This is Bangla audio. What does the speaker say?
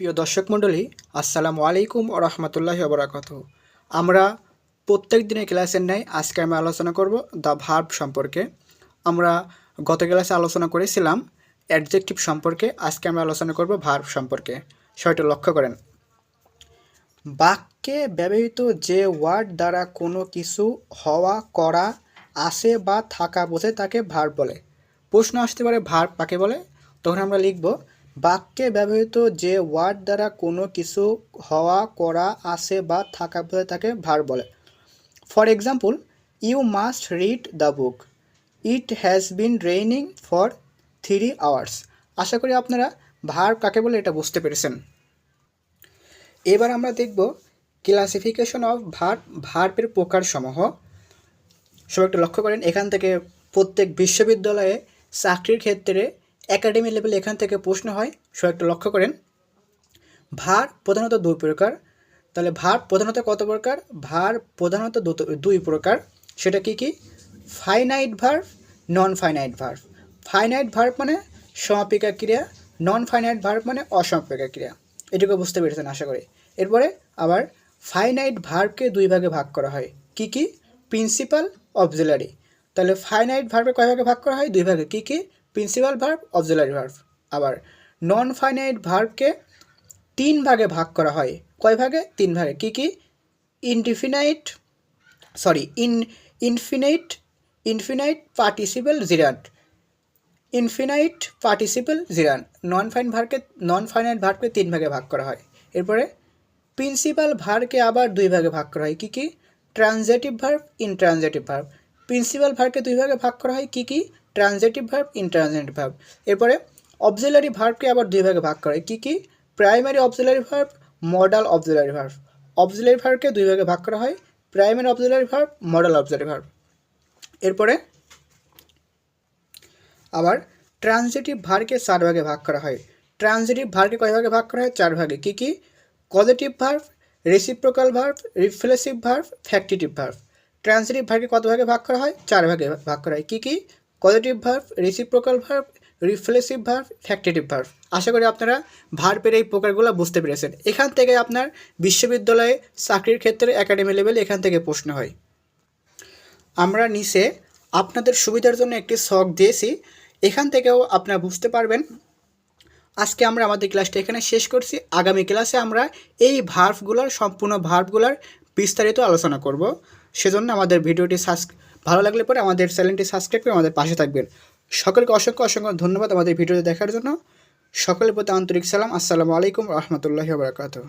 প্রিয় দর্শক মণ্ডলী, আসসালামু আলাইকুম ও রহমতুল্লাহি বরাকাত আমরা প্রত্যেক দিনের ক্লাসের ন্যায় আজকে আমরা আলোচনা করব দ্য ভার্ব সম্পর্কে। আমরা গত ক্লাসে আলোচনা করেছিলাম অ্যাডজেক্টিভ সম্পর্কে, আজকে আমরা আলোচনা করব ভার্ব সম্পর্কে। সেটা লক্ষ্য করেন। বাক্যে ব্যবহৃত যে ওয়ার্ড দ্বারা কোনো কিছু হওয়া, করা, আসে বা থাকা বোঝে তাকে ভার্ব বলে। প্রশ্ন আসতে পারে ভার্ব কাকে বলে? তখন আমরা লিখব বাক্যে ব্যবহৃত যে ওয়ার্ড দ্বারা কোনো কিছু হওয়া, করা, আসে বা থাকা বোঝে তাকে ভার বলে। For example you must read the book it has been raining for three hours আশা করি আপনারা ভার্ব কাকে বলে এটা বুঝতে পেরেছেন। এবার আমরা দেখব ক্লাসিফিকেশন অফ ভার্ব ভার্বের প্রকারসমূহ। সব একটু লক্ষ্য করেন, এখান থেকে প্রত্যেক বিশ্ববিদ্যালয়ে চাকরির ক্ষেত্রে একাডেমি লেভেল এখান থেকে প্রশ্ন হয়। সব একটা লক্ষ্য করেন। ভার প্রধানত দুই প্রকার। তাহলে ভার প্রধানত কত প্রকার? ভার প্রধানত দুই প্রকার। সেটা কি কি? Finite verb non finite verb finite verb মানে সমাপিকা ক্রিয়া নন ফাইনাইট ভার্ভ মানে অসমাপিকা ক্রিয়া। এটুকু বুঝতে পেরেছেন আশা করি। এরপরে আবার ফাইনাইট ভার্ভকে দুই ভাগে ভাগ করা হয়। কি কি? প্রিন্সিপাল অবজেলারি তাহলে ফাইনাইট ভার্ভে কয় ভাগে ভাগ করা হয়? দুই ভাগে। কি কি? প্রিন্সিপাল ভার্ভ অবজেলারি ভার্ভ আবার নন ফাইনাইট ভার্ভকে তিন ভাগে ভাগ করা হয়। কয় ভাগে? তিন ভাগে। কি কি? Indefinite sorry in infinite infinite participle gerund infinite participle gerund non fine ভার্বকে non finite ভার্বকে তিন ভাগে ভাগ করা হয়। এরপরে প্রিন্সিপাল ভার্বকে আবার দুই ভাগে ভাগ করা হয়। কী কী? Transitive verb intransitive verb principal ভার্বকে দুই ভাগে ভাগ করা হয়। কী, কি? ট্রানজেটিভ ভার্ব ইনট্রানজেটিভ ভার্ব এরপরে অবজেলারি ভার্বকে আবার দুই ভাগে ভাগ করা। কি কি? Primary auxiliary verb modal auxiliary verb auxiliary ভার্বকে দুই ভাগে ভাগ করা হয়। Primary auxiliary verb modal auxiliary verb এরপরে আবার ট্রানজিটিভ ভার্বকে চার ভাগে ভাগ করা হয়। ট্রানজিটিভ ভার্বকে কয় ভাগে ভাগ করা হয়? চার ভাগে। কি কি? Positive verb reciprocal verb reflexive verb factitive verb transitive ভার্বকে কত ভাগে ভাগ করা হয়? চার ভাগে ভাগ করা হয়। কি কি? Positive verb reciprocal verb reflexive verb factitive verb আশা করি আপনারা ভার্বের এই প্রকারগুলো বুঝতে পেরেছেন। এখান থেকে আপনার বিশ্ববিদ্যালয়ে চাকরির ক্ষেত্রে একাডেমি লেভেল এখান থেকে প্রশ্ন হয়। আমরা নিচে আপনাদের সুবিধার জন্য একটি শখ দিয়েছি। এখান থেকেও আপনারা বুঝতে পারবেন। আজকে আমরা আমাদের ক্লাসটা এখানে শেষ করছি। আগামী ক্লাসে আমরা এই ভার্ভগুলোর সম্পূর্ণ ভার্ভগুলোর বিস্তারিত আলোচনা করব। সেজন্য আমাদের ভিডিওটি সাবস ভালো লাগলে পরে আমাদের চ্যানেলটি সাবস্ক্রাইব করে আমাদের পাশে থাকবেন। সকলকে অসংখ্য অসংখ্য ধন্যবাদ আমাদের ভিডিওটি দেখার জন্য। সকলের প্রতি আন্তরিক সালাম। আসসালামু আলাইকুম রহমতুল্লাহি বারকাতুহ।